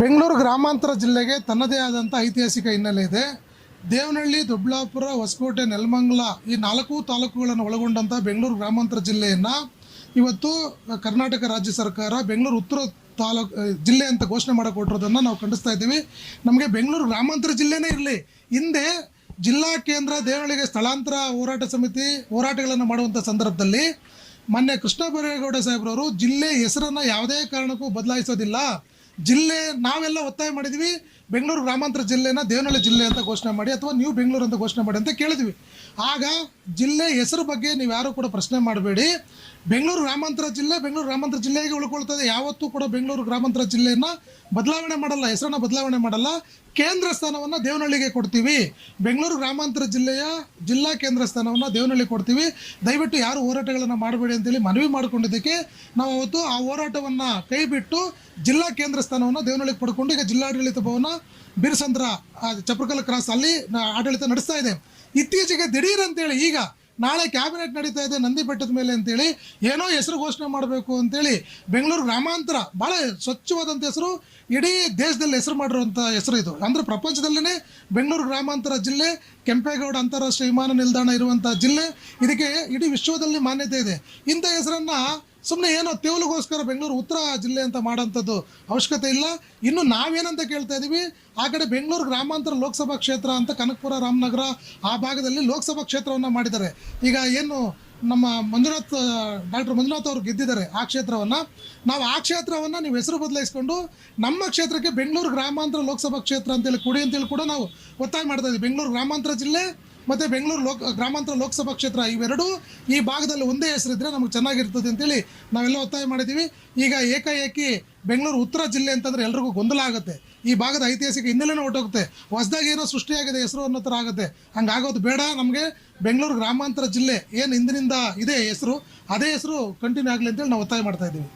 ಬೆಂಗಳೂರು ಗ್ರಾಮಾಂತರ ಜಿಲ್ಲೆಗೆ ತನ್ನದೇ ಆದಂಥ ಐತಿಹಾಸಿಕ ಹಿನ್ನೆಲೆ ಇದೆ. ದೇವನಹಳ್ಳಿ, ದೊಡ್ಡಬಳ್ಳಾಪುರ, ಹೊಸಕೋಟೆ, ನೆಲಮಂಗಲ ಈ ನಾಲ್ಕು ತಾಲೂಕುಗಳನ್ನು ಒಳಗೊಂಡಂಥ ಬೆಂಗಳೂರು ಗ್ರಾಮಾಂತರ ಜಿಲ್ಲೆಯನ್ನು ಇವತ್ತು ಕರ್ನಾಟಕ ರಾಜ್ಯ ಸರ್ಕಾರ ಬೆಂಗಳೂರು ಉತ್ತರ ತಾಲೂಕು ಜಿಲ್ಲೆ ಅಂತ ಘೋಷಣೆ ಮಾಡಿಕೊಟ್ಟಿರೋದನ್ನು ನಾವು ಖಂಡಿಸ್ತಾ ಇದ್ದೀವಿ. ನಮಗೆ ಬೆಂಗಳೂರು ಗ್ರಾಮಾಂತರ ಜಿಲ್ಲೆನೇ ಇರಲಿ. ಹಿಂದೆ ಜಿಲ್ಲಾ ಕೇಂದ್ರ ದೇವನಹಳ್ಳಿಗೆ ಸ್ಥಳಾಂತರ ಹೋರಾಟ ಸಮಿತಿ ಹೋರಾಟಗಳನ್ನು ಮಾಡುವಂಥ ಸಂದರ್ಭದಲ್ಲಿ ಮೊನ್ನೆ ಕೃಷ್ಣ ಬೈರೇಗೌಡ ಸಾಹೇಬ್ರವರು ಜಿಲ್ಲೆ ಹೆಸರನ್ನು ಯಾವುದೇ ಕಾರಣಕ್ಕೂ ಬದಲಾಯಿಸೋದಿಲ್ಲ. ಜಿಲ್ಲೆ ನಾವೆಲ್ಲ ಒತ್ತಾಯ ಮಾಡಿದ್ವಿ. ಬೆಂಗಳೂರು ಗ್ರಾಮಾಂತರ ಜಿಲ್ಲೆನ ದೇವನಹಳ್ಳಿ ಜಿಲ್ಲೆ ಅಂತ ಘೋಷಣೆ ಮಾಡಿ ಅಥವಾ ನೀವು ಬೆಂಗಳೂರು ಅಂತ ಘೋಷಣೆ ಮಾಡಿ ಅಂತ ಕೇಳಿದ್ವಿ. ಆಗ ಜಿಲ್ಲೆ ಹೆಸರು ಬಗ್ಗೆ ನೀವು ಯಾರು ಕೂಡ ಪ್ರಶ್ನೆ ಮಾಡಬೇಡಿ. ಬೆಂಗಳೂರು ಗ್ರಾಮಾಂತರ ಜಿಲ್ಲೆ ಬೆಂಗಳೂರು ಗ್ರಾಮಾಂತರ ಜಿಲ್ಲೆಗೆ ಉಳ್ಕೊಳ್ತದೆ. ಯಾವತ್ತೂ ಕೂಡ ಬೆಂಗಳೂರು ಗ್ರಾಮಾಂತರ ಜಿಲ್ಲೆಯನ್ನು ಬದಲಾವಣೆ ಮಾಡಲ್ಲ, ಹೆಸರನ್ನ ಬದಲಾವಣೆ ಮಾಡಲ್ಲ. ಕೇಂದ್ರ ಸ್ಥಾನವನ್ನು ದೇವನಹಳ್ಳಿಗೆ ಕೊಡ್ತೀವಿ. ಬೆಂಗಳೂರು ಗ್ರಾಮಾಂತರ ಜಿಲ್ಲೆಯ ಜಿಲ್ಲಾ ಕೇಂದ್ರ ಸ್ಥಾನವನ್ನು ದೇವನಹಳ್ಳಿ ಕೊಡ್ತೀವಿ. ದಯವಿಟ್ಟು ಯಾರು ಹೋರಾಟಗಳನ್ನು ಮಾಡಬೇಡಿ ಅಂತೇಳಿ ಮನವಿ ಮಾಡಿಕೊಂಡಿದ್ದಕ್ಕೆ ನಾವು ಅವತ್ತು ಆ ಹೋರಾಟವನ್ನು ಕೈಬಿಟ್ಟು ಜಿಲ್ಲಾ ಕೇಂದ್ರ ಸ್ಥಾನವನ್ನು ದೇವನಹಳ್ಳಿಗೆ ಪಡ್ಕೊಂಡು ಈಗ ಜಿಲ್ಲಾಡಳಿತ ಭವನ ಬೀರಸಂದ್ರ ಚಪ್ರಕಲ್ ಕ್ರಾಸ್ ಅಲ್ಲಿ ಆಡಳಿತ ನಡೆಸ್ತಾ ಇದೆ. ಇತ್ತೀಚೆಗೆ ದಿಢೀರ್ ಅಂತೇಳಿ, ಈಗ ನಾಳೆ ಕ್ಯಾಬಿನೆಟ್ ನಡೀತಾ ಇದೆ ನಂದಿ ಬೆಟ್ಟದ ಮೇಲೆ ಅಂತೇಳಿ, ಏನೋ ಹೆಸರು ಘೋಷಣೆ ಮಾಡಬೇಕು ಅಂತೇಳಿ ಬೆಂಗಳೂರು ಗ್ರಾಮಾಂತರ ಭಾಳ ಸ್ವಚ್ಛವಾದಂಥ ಹೆಸರು, ಇಡೀ ದೇಶದಲ್ಲಿ ಹೆಸರು ಮಾಡಿರುವಂಥ ಹೆಸರು ಇದು. ಅಂದರೆ ಪ್ರಪಂಚದಲ್ಲೇ ಬೆಂಗಳೂರು ಗ್ರಾಮಾಂತರ ಜಿಲ್ಲೆ, ಕೆಂಪೇಗೌಡ ಅಂತಾರಾಷ್ಟ್ರೀಯ ವಿಮಾನ ನಿಲ್ದಾಣ ಇರುವಂಥ ಜಿಲ್ಲೆ, ಇದಕ್ಕೆ ಇಡೀ ವಿಶ್ವದಲ್ಲಿ ಮಾನ್ಯತೆ ಇದೆ. ಇಂಥ ಹೆಸರನ್ನು ಸುಮ್ಮನೆ ಏನೋ ತೇವಲಿಗೋಸ್ಕರ ಬೆಂಗಳೂರು ಉತ್ತರ ಜಿಲ್ಲೆ ಅಂತ ಮಾಡೋಂಥದ್ದು ಅವಶ್ಯಕತೆ ಇಲ್ಲ. ಇನ್ನು ನಾವೇನಂತ ಕೇಳ್ತಾ ಇದ್ದೀವಿ ಆ ಕಡೆ ಬೆಂಗಳೂರು ಗ್ರಾಮಾಂತರ ಲೋಕಸಭಾ ಕ್ಷೇತ್ರ ಅಂತ ಕನಕಪುರ, ರಾಮನಗರ ಆ ಭಾಗದಲ್ಲಿ ಲೋಕಸಭಾ ಕ್ಷೇತ್ರವನ್ನು ಮಾಡಿದ್ದಾರೆ. ಈಗ ಏನು ನಮ್ಮ ಮಂಜುನಾಥ್, ಡಾಕ್ಟರ್ ಮಂಜುನಾಥ್ ಅವರು ಗೆದ್ದಿದ್ದಾರೆ ಆ ಕ್ಷೇತ್ರವನ್ನು. ನಾವು ಆ ಕ್ಷೇತ್ರವನ್ನು ನೀವು ಹೆಸರು ಬದಲಾಯಿಸ್ಕೊಂಡು ನಮ್ಮ ಕ್ಷೇತ್ರಕ್ಕೆ ಬೆಂಗಳೂರು ಗ್ರಾಮಾಂತರ ಲೋಕಸಭಾ ಕ್ಷೇತ್ರ ಅಂತೇಳಿ ಕೊಡಿ ಅಂತೇಳಿ ಕೂಡ ನಾವು ಒತ್ತಾಯ ಮಾಡ್ತಾ ಇದ್ದೀವಿ ಬೆಂಗಳೂರು ಗ್ರಾಮಾಂತರ ಜಿಲ್ಲೆ ಮತ್ತು ಬೆಂಗಳೂರು ಲೋಕ, ಗ್ರಾಮಾಂತರ ಲೋಕಸಭಾ ಕ್ಷೇತ್ರ ಇವೆರಡೂ ಈ ಭಾಗದಲ್ಲಿ ಒಂದೇ ಹೆಸರಿದ್ರೆ ನಮಗೆ ಚೆನ್ನಾಗಿರ್ತದೆ ಅಂತೇಳಿ ನಾವೆಲ್ಲ ಒತ್ತಾಯ ಮಾಡಿದ್ದೀವಿ. ಈಗ ಏಕಾಏಕಿ ಬೆಂಗಳೂರು ಉತ್ತರ ಜಿಲ್ಲೆ ಅಂತಂದ್ರೆ ಎಲ್ರಿಗೂ ಗೊಂದಲ ಆಗುತ್ತೆ. ಈ ಭಾಗದ ಐತಿಹಾಸಿಕ ಹಿನ್ನೆಲೆನೇ ಹೊಟ್ಟೋಗುತ್ತೆ ಹೊಸದಾಗಿ ಏನೋ ಸೃಷ್ಟಿಯಾಗಿದೆ ಹೆಸರು ಅನ್ನೋ ಥರ ಆಗುತ್ತೆ. ಹಂಗಾಗೋದು ಬೇಡ ನಮಗೆ. ಬೆಂಗಳೂರು ಗ್ರಾಮಾಂತರ ಜಿಲ್ಲೆ ಏನು ಹಿಂದಿನಿಂದ ಇದೆ ಹೆಸರು, ಅದೇ ಹೆಸರು ಕಂಟಿನ್ಯೂ ಆಗಲಿ ಅಂತೇಳಿ ನಾವು ಒತ್ತಾಯ ಮಾಡ್ತಾ ಇದ್ದೀವಿ.